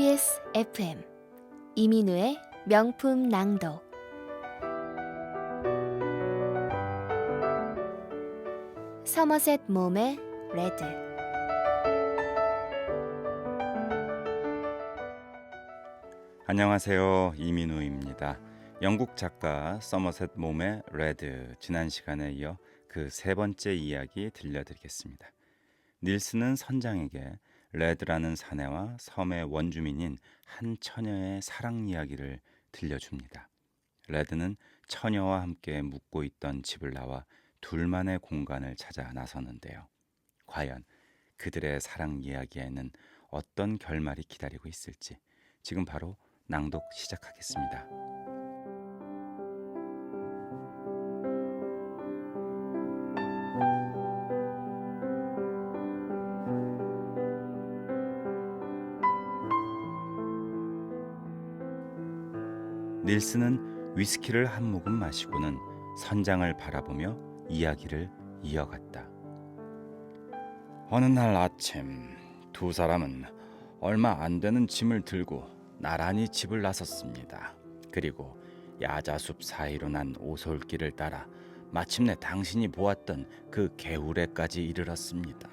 TBS FM 이민우의 명품 낭독 서머셋 몸의 레드 안녕하세요. 이민우입니다. 영국 작가 서머셋 몸의 레드 지난 시간에 이어 그 세 번째 이야기 들려드리겠습니다. 닐스는 선장에게 레드라는 사내와 섬의 원주민인 한 처녀의 사랑 이야기를 들려줍니다. 레드는 처녀와 함께 묵고 있던 집을 나와 둘만의 공간을 찾아 나서는데요. 과연 그들의 사랑 이야기에는 어떤 결말이 기다리고 있을지 지금 바로 낭독 시작하겠습니다. 닐스는 위스키를 한 모금 마시고는 선장을 바라보며 이야기를 이어갔다. 어느 날 아침 두 사람은 얼마 안 되는 짐을 들고 나란히 집을 나섰습니다. 그리고 야자숲 사이로 난 오솔길을 따라 마침내 당신이 보았던 그 개울에까지 이르렀습니다.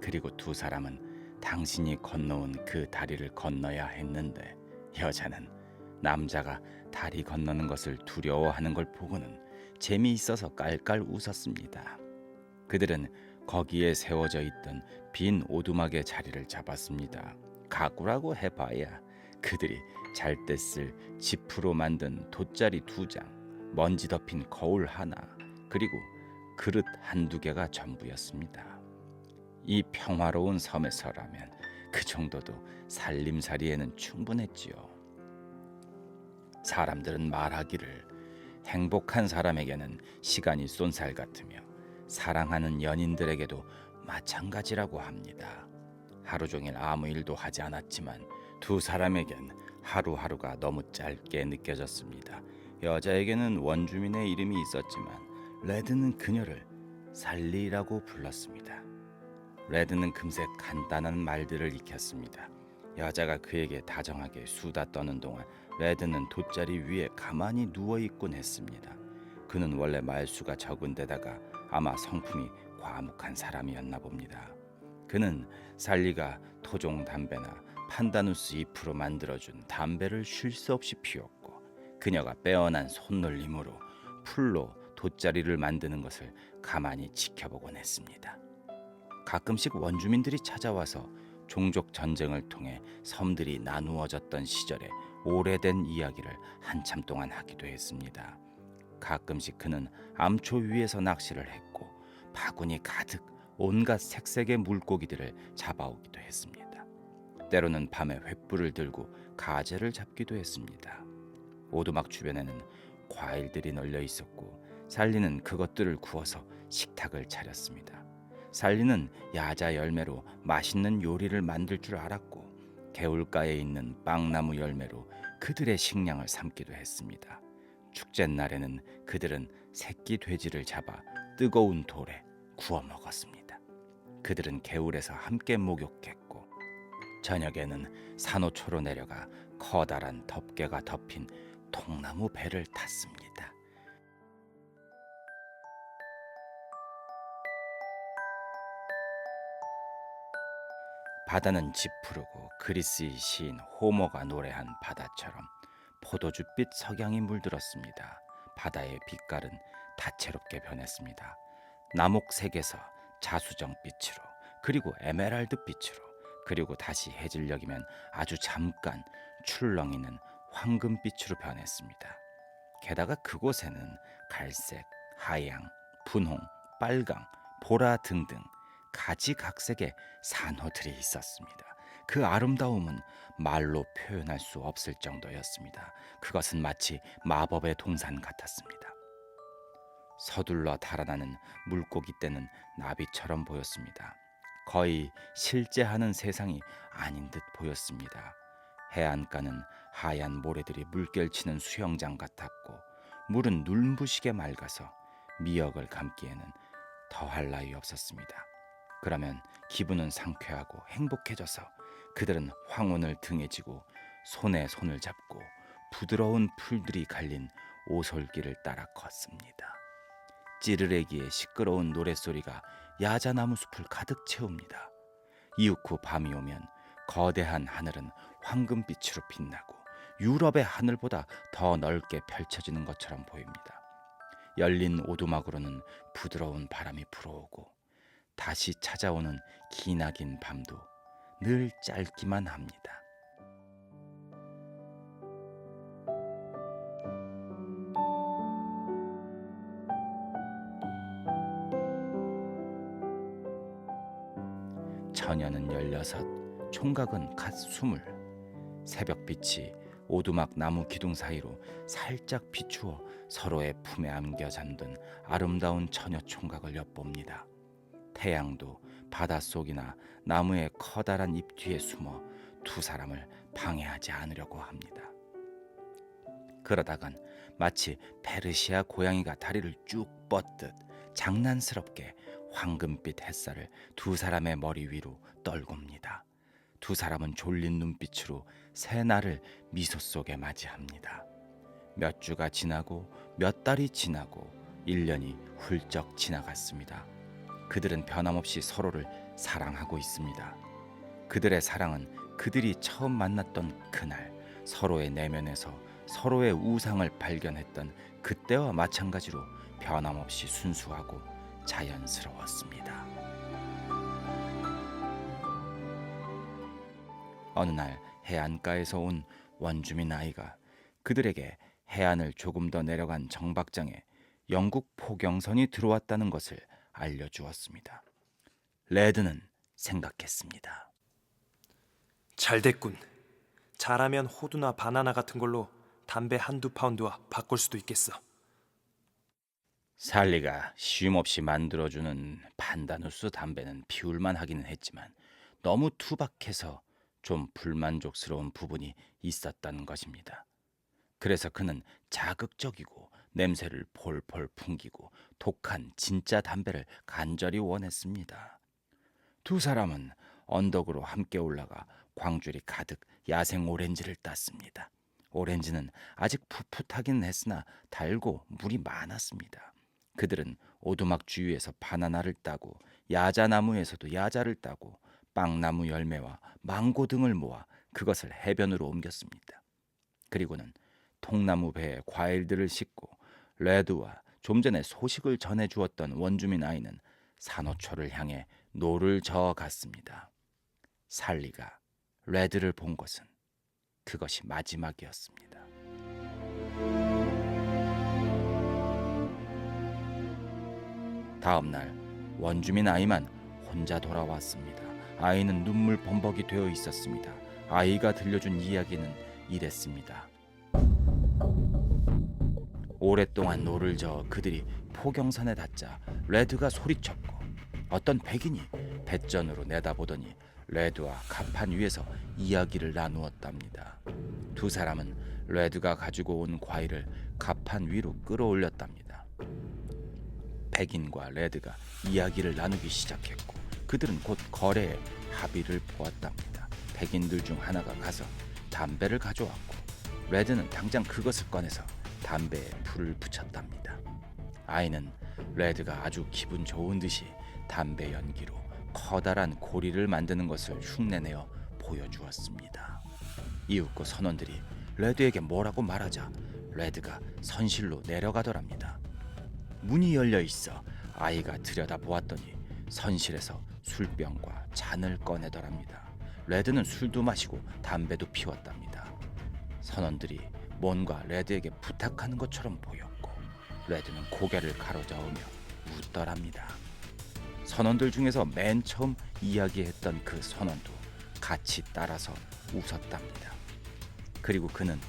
그리고 두 사람은 당신이 건너온 그 다리를 건너야 했는데 여자는 남자가 다리 건너는 것을 두려워하는 걸 보고는 재미있어서 깔깔 웃었습니다. 그들은 거기에 세워져 있던 빈 오두막의 자리를 잡았습니다. 가구라고 해봐야 그들이 잘 때 쓸 지프로 만든 돗자리 두 장, 먼지 덮인 거울 하나, 그리고 그릇 한두 개가 전부였습니다. 이 평화로운 섬에서라면 그 정도도 살림살이에는 충분했지요. 사람들은 말하기를 행복한 사람에게는 시간이 쏜살 같으며 사랑하는 연인들에게도 마찬가지라고 합니다. 하루 종일 아무 일도 하지 않았지만 두 사람에겐 하루하루가 너무 짧게 느껴졌습니다. 여자에게는 원주민의 이름이 있었지만 레드는 그녀를 살리라고 불렀습니다. 레드는 금세 간단한 말들을 익혔습니다. 여자가 그에게 다정하게 수다 떠는 동안 레드는 돗자리 위에 가만히 누워 있곤 했습니다. 그는 원래 말수가 적은 데다가 아마 성품이 과묵한 사람이었나 봅니다. 그는 살리가 토종 담배나 판다누스 잎으로 만들어준 담배를 쉴 새 없이 피웠고 그녀가 빼어난 손놀림으로 풀로 돗자리를 만드는 것을 가만히 지켜보곤 했습니다. 가끔씩 원주민들이 찾아와서 종족 전쟁을 통해 섬들이 나누어졌던 시절의 오래된 이야기를 한참 동안 하기도 했습니다. 가끔씩 그는 암초 위에서 낚시를 했고 바구니 가득 온갖 색색의 물고기들을 잡아오기도 했습니다. 때로는 밤에 횃불을 들고 가재를 잡기도 했습니다. 오두막 주변에는 과일들이 널려 있었고 살리는 그것들을 구워서 식탁을 차렸습니다. 살리는 야자 열매로 맛있는 요리를 만들 줄 알았고 개울가에 있는 빵나무 열매로 그들의 식량을 삼기도 했습니다. 축제 날에는 그들은 새끼 돼지를 잡아 뜨거운 돌에 구워 먹었습니다. 그들은 개울에서 함께 목욕했고 저녁에는 산호초로 내려가 커다란 덮개가 덮인 통나무 배를 탔습니다. 바다는 짙푸르고 그리스의 시인 호머가 노래한 바다처럼 포도주빛 석양이 물들었습니다. 바다의 빛깔은 다채롭게 변했습니다. 남옥색에서 자수정빛으로 그리고 에메랄드 빛으로 그리고 다시 해질녘이면 아주 잠깐 출렁이는 황금빛으로 변했습니다. 게다가 그곳에는 갈색, 하양, 분홍, 빨강, 보라 등등 가지각색의 산호들이 있었습니다. 그 아름다움은 말로 표현할 수 없을 정도였습니다. 그것은 마치 마법의 동산 같았습니다. 서둘러 달아나는 물고기 떼는 나비처럼 보였습니다. 거의 실제 하는 세상이 아닌 듯 보였습니다. 해안가는 하얀 모래들이 물결치는 수영장 같았고 물은 눈부시게 맑아서 미역을 감기에는 더할 나위 없었습니다. 그러면 기분은 상쾌하고 행복해져서 그들은 황혼을 등에 지고 손에 손을 잡고 부드러운 풀들이 갈린 오솔길을 따라 걷습니다. 찌르레기의 시끄러운 노랫소리가 야자나무 숲을 가득 채웁니다. 이윽 후 밤이 오면 거대한 하늘은 황금빛으로 빛나고 유럽의 하늘보다 더 넓게 펼쳐지는 것처럼 보입니다. 열린 오두막으로는 부드러운 바람이 불어오고 다시 찾아오는 기나긴 밤도 늘 짧기만 합니다. 처녀는 열여섯, 총각은 갓 스물. 새벽빛이 오두막 나무 기둥 사이로 살짝 비추어 서로의 품에 안겨 잠든 아름다운 처녀 총각을 엿봅니다. 태양도 바닷속이나 나무의 커다란 잎 뒤에 숨어 두 사람을 방해하지 않으려고 합니다. 그러다간 마치 페르시아 고양이가 다리를 쭉 뻗듯 장난스럽게 황금빛 햇살을 두 사람의 머리 위로 떨굽니다. 두 사람은 졸린 눈빛으로 새날을 미소 속에 맞이합니다. 몇 주가 지나고 몇 달이 지나고 일년이 훌쩍 지나갔습니다. 그들은 변함없이 서로를 사랑하고 있습니다. 그들의 사랑은 그들이 처음 만났던 그날 서로의 내면에서 서로의 우상을 발견했던 그때와 마찬가지로 변함없이 순수하고 자연스러웠습니다. 어느 날 해안가에서 온 원주민 아이가 그들에게 해안을 조금 더 내려간 정박장에 영국 포경선이 들어왔다는 것을 알려주었습니다. 레드는 생각했습니다. 잘 됐군. 잘하면 호두나 바나나 같은 걸로 담배 한두 파운드와 바꿀 수도 있겠어. 살리가 쉼없이 만들어주는 판다누스 담배는 피울만 하기는 했지만 너무 투박해서 좀 불만족스러운 부분이 있었다는 것입니다. 그래서 그는 자극적이고 냄새를 폴폴 풍기고 독한 진짜 담배를 간절히 원했습니다. 두 사람은 언덕으로 함께 올라가 광줄이 가득 야생 오렌지를 땄습니다. 오렌지는 아직 풋풋하긴 했으나 달고 물이 많았습니다. 그들은 오두막 주위에서 바나나를 따고 야자나무에서도 야자를 따고 빵나무 열매와 망고 등을 모아 그것을 해변으로 옮겼습니다. 그리고는 통나무 배에 과일들을 싣고 레드와 좀 전에 소식을 전해 주었던 원주민 아이는 산호초를 향해 노를 저어 갔습니다. 살리가 레드를 본 것은 그것이 마지막이었습니다. 다음 날 원주민 아이만 혼자 돌아왔습니다. 아이는 눈물 범벅이 되어 있었습니다. 아이가 들려준 이야기는 이랬습니다. 오랫동안 노를 저어 그들이 포경선에 닿자 레드가 소리쳤고 어떤 백인이 배전으로 내다보더니 레드와 갑판 위에서 이야기를 나누었답니다. 두 사람은 레드가 가지고 온 과일을 갑판 위로 끌어올렸답니다. 백인과 레드가 이야기를 나누기 시작했고 그들은 곧 거래에 합의를 보았답니다. 백인들 중 하나가 가서 담배를 가져왔고 레드는 당장 그것을 꺼내서 담배에 불을 붙였답니다. 아이는 레드가 아주 기분 좋은 듯이 담배 연기로 커다란 고리를 만드는 것을 흉내내어 보여주었습니다. 이윽고 선원들이 레드에게 뭐라고 말하자 레드가 선실로 내려가더랍니다. 문이 열려 있어 아이가 들여다 보았더니 선실에서 술병과 잔을 꺼내더랍니다. 레드는 술도 마시고 담배도 피웠답니다. 선원들이 뭔가 레드에게 부탁하는 것처럼 보였고 레드는 고개를 가로저으며 웃더랍니다. 선원들 중에서 맨 처음 이야기했던 그 선원도 같이 따라서 웃었답니다. 그리고 그는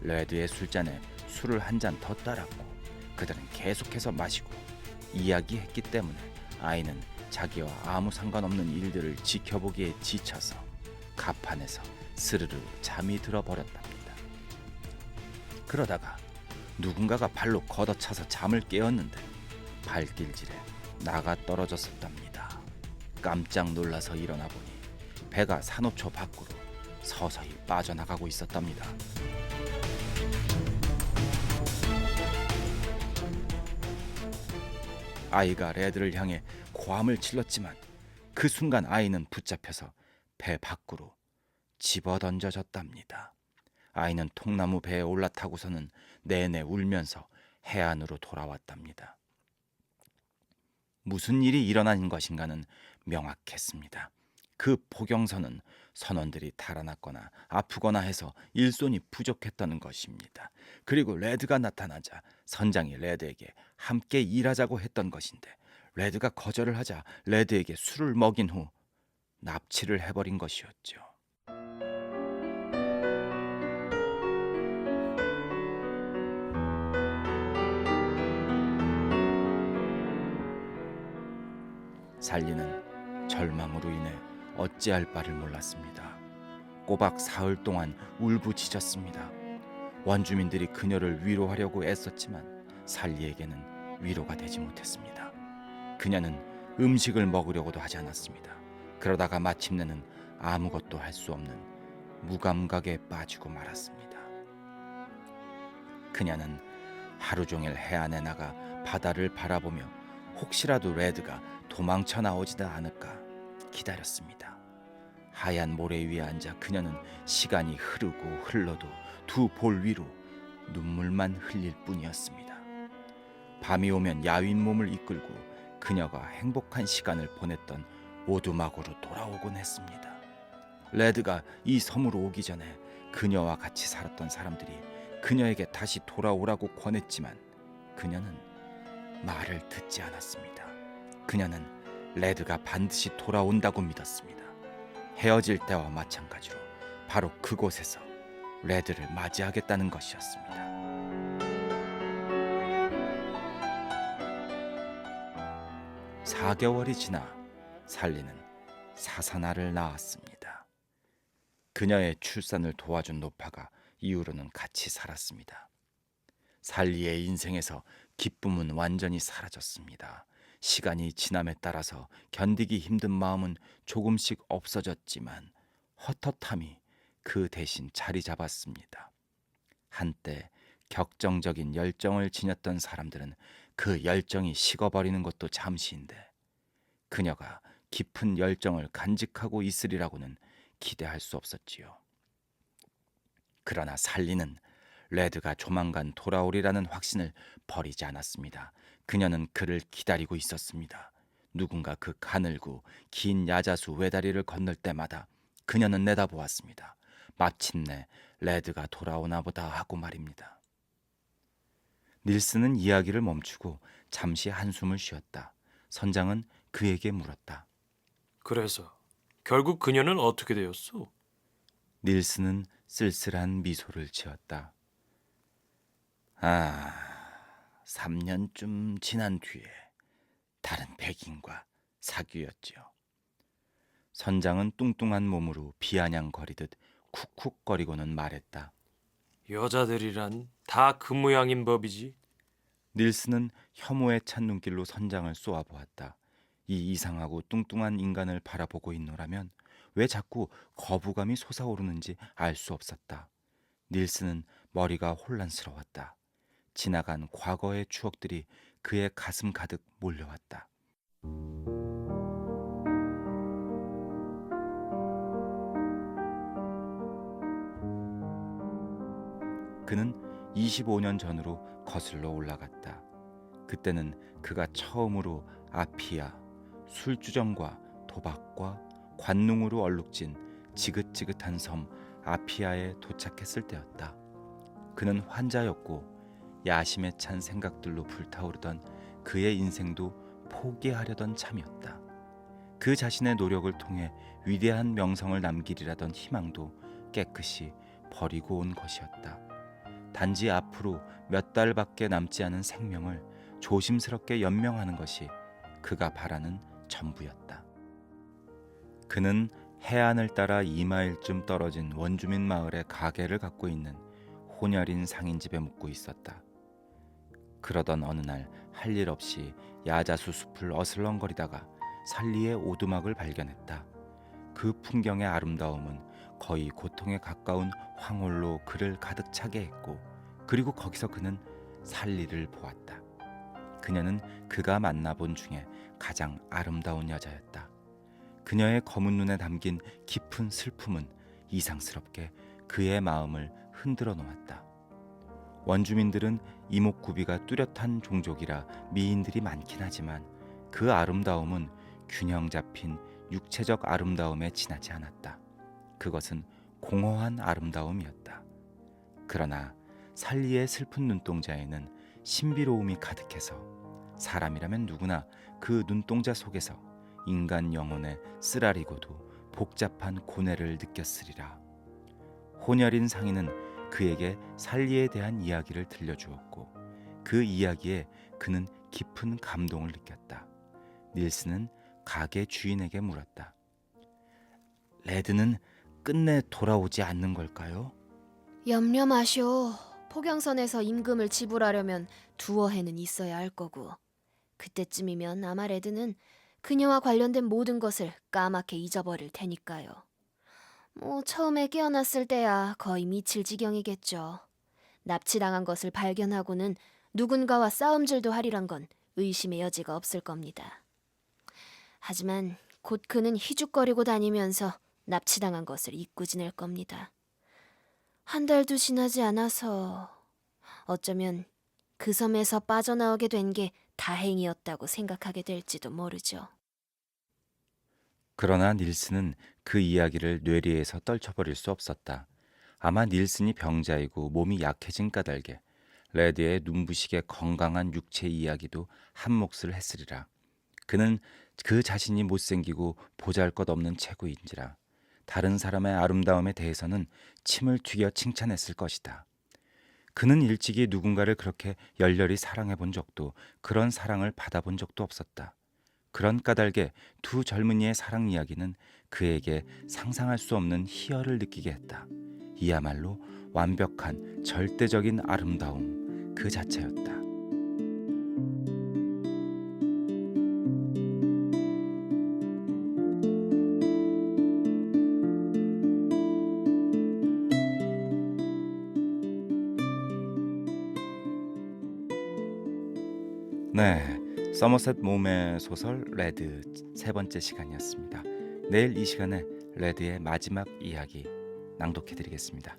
레드의 술잔에 술을 한 잔 더 따랐고 그들은 계속해서 마시고 이야기했기 때문에 아이는 자기와 아무 상관없는 일들을 지켜보기에 지쳐서 갑판에서 스르르 잠이 들어버렸답니다. 그러다가 누군가가 발로 걷어차서 잠을 깨웠는데 발길질에 나가 떨어졌었답니다. 깜짝 놀라서 일어나 보니 배가 산호초 밖으로 서서히 빠져나가고 있었답니다. 아이가 레드를 향해 고함을 질렀지만 그 순간 아이는 붙잡혀서 배 밖으로 집어 던져졌답니다. 아이는 통나무 배에 올라타고서는 내내 울면서 해안으로 돌아왔답니다. 무슨 일이 일어난 것인가는 명확했습니다. 그 포경선은 선원들이 달아났거나 아프거나 해서 일손이 부족했다는 것입니다. 그리고 레드가 나타나자 선장이 레드에게 함께 일하자고 했던 것인데 레드가 거절을 하자 레드에게 술을 먹인 후 납치를 해버린 것이었죠. 살리는 절망으로 인해 어찌할 바를 몰랐습니다. 꼬박 사흘 동안 울부짖었습니다. 원주민들이 그녀를 위로하려고 애썼지만 살리에게는 위로가 되지 못했습니다. 그녀는 음식을 먹으려고도 하지 않았습니다. 그러다가 마침내는 아무것도 할 수 없는 무감각에 빠지고 말았습니다. 그녀는 하루 종일 해안에 나가 바다를 바라보며 혹시라도 레드가 도망쳐 나오지도 않을까 기다렸습니다. 하얀 모래 위에 앉아 그녀는 시간이 흐르고 흘러도 두 볼 위로 눈물만 흘릴 뿐이었습니다. 밤이 오면 야윈 몸을 이끌고 그녀가 행복한 시간을 보냈던 오두막으로 돌아오곤 했습니다. 레드가 이 섬으로 오기 전에 그녀와 같이 살았던 사람들이 그녀에게 다시 돌아오라고 권했지만 그녀는 말을 듣지 않았습니다. 그녀는 레드가 반드시 돌아온다고 믿었습니다. 헤어질 때와 마찬가지로 바로 그곳에서 레드를 맞이하겠다는 것이었습니다. 사개월이 지나 살리는 사사나를 낳았습니다. 그녀의 출산을 도와준 노파가 이후로는 같이 살았습니다. 살리의 인생에서 기쁨은 완전히 사라졌습니다. 시간이 지남에 따라서 견디기 힘든 마음은 조금씩 없어졌지만 헛헛함이 그 대신 자리 잡았습니다. 한때 격정적인 열정을 지녔던 사람들은 그 열정이 식어버리는 것도 잠시인데 그녀가 깊은 열정을 간직하고 있으리라고는 기대할 수 없었지요. 그러나 살리는 레드가 조만간 돌아오리라는 확신을 버리지 않았습니다. 그녀는 그를 기다리고 있었습니다. 누군가 그 가늘고 긴 야자수 외다리를 건널 때마다 그녀는 내다보았습니다. 마침내 레드가 돌아오나 보다 하고 말입니다. 닐스는 이야기를 멈추고 잠시 한숨을 쉬었다. 선장은 그에게 물었다. 그래서 결국 그녀는 어떻게 되었소? 닐스는 쓸쓸한 미소를 지었다. 아, 3년쯤 지난 뒤에 다른 백인과 사귀었지요. 선장은 뚱뚱한 몸으로 비아냥거리듯 쿡쿡거리고는 말했다. 여자들이란 다 그 모양인 법이지. 닐스는 혐오에 찬 눈길로 선장을 쏘아보았다. 이 이상하고 뚱뚱한 인간을 바라보고 있노라면 왜 자꾸 거부감이 솟아오르는지 알 수 없었다. 닐스는 머리가 혼란스러웠다. 지나간 과거의 추억들이 그의 가슴 가득 몰려왔다. 그는 25년 전으로 거슬러 올라갔다. 그때는 그가 처음으로 아피아, 술주정과 도박과 관능으로 얼룩진 지긋지긋한 섬 아피아에 도착했을 때였다. 그는 환자였고 야심에 찬 생각들로 불타오르던 그의 인생도 포기하려던 참이었다. 그 자신의 노력을 통해 위대한 명성을 남기리라던 희망도 깨끗이 버리고 온 것이었다. 단지 앞으로 몇 달밖에 남지 않은 생명을 조심스럽게 연명하는 것이 그가 바라는 전부였다. 그는 해안을 따라 2마일쯤 떨어진 원주민 마을의 가게를 갖고 있는 혼혈인 상인 집에 묵고 있었다. 그러던 어느 날 할 일 없이 야자수 숲을 어슬렁거리다가 살리의 오두막을 발견했다. 그 풍경의 아름다움은 거의 고통에 가까운 황홀로 그를 가득 차게 했고 그리고 거기서 그는 살리를 보았다. 그녀는 그가 만나본 중에 가장 아름다운 여자였다. 그녀의 검은 눈에 담긴 깊은 슬픔은 이상스럽게 그의 마음을 흔들어 놓았다. 원주민들은 이목구비가 뚜렷한 종족이라 미인들이 많긴 하지만 그 아름다움은 균형 잡힌 육체적 아름다움에 지나지 않았다. 그것은 공허한 아름다움이었다. 그러나 살리의 슬픈 눈동자에는 신비로움이 가득해서 사람이라면 누구나 그 눈동자 속에서 인간 영혼의 쓰라리고도 복잡한 고뇌를 느꼈으리라. 혼혈인 상인은 그에게 살리에 대한 이야기를 들려주었고 그 이야기에 그는 깊은 감동을 느꼈다. 닐스는 가게 주인에게 물었다. 레드는 끝내 돌아오지 않는 걸까요? 염려 마시오. 포경선에서 임금을 지불하려면 두어 해는 있어야 할 거고 그때쯤이면 아마 레드는 그녀와 관련된 모든 것을 까맣게 잊어버릴 테니까요. 뭐 처음에 깨어났을 때야 거의 미칠 지경이겠죠. 납치당한 것을 발견하고는 누군가와 싸움질도 하리란 건 의심의 여지가 없을 겁니다. 하지만 곧 그는 희죽거리고 다니면서 납치당한 것을 잊고 지낼 겁니다. 한 달도 지나지 않아서 어쩌면 그 섬에서 빠져나오게 된 게 다행이었다고 생각하게 될지도 모르죠. 그러나 닐스는 그 이야기를 뇌리에서 떨쳐버릴 수 없었다. 아마 닐슨이 병자이고 몸이 약해진 까닭에 레드의 눈부시게 건강한 육체 이야기도 한 몫을 했으리라. 그는 그 자신이 못생기고 보잘것없는 체구인지라 다른 사람의 아름다움에 대해서는 침을 튀겨 칭찬했을 것이다. 그는 일찍이 누군가를 그렇게 열렬히 사랑해 본 적도 그런 사랑을 받아본 적도 없었다. 그런 까닭에 두 젊은이의 사랑 이야기는 그에게 상상할 수 없는 희열을 느끼게 했다. 이야말로 완벽한 절대적인 아름다움 그 자체였다. 서머셋 몸의 소설 레드 세 번째 시간이었습니다. 내일 이 시간에 레드의 마지막 이야기 낭독해 드리겠습니다.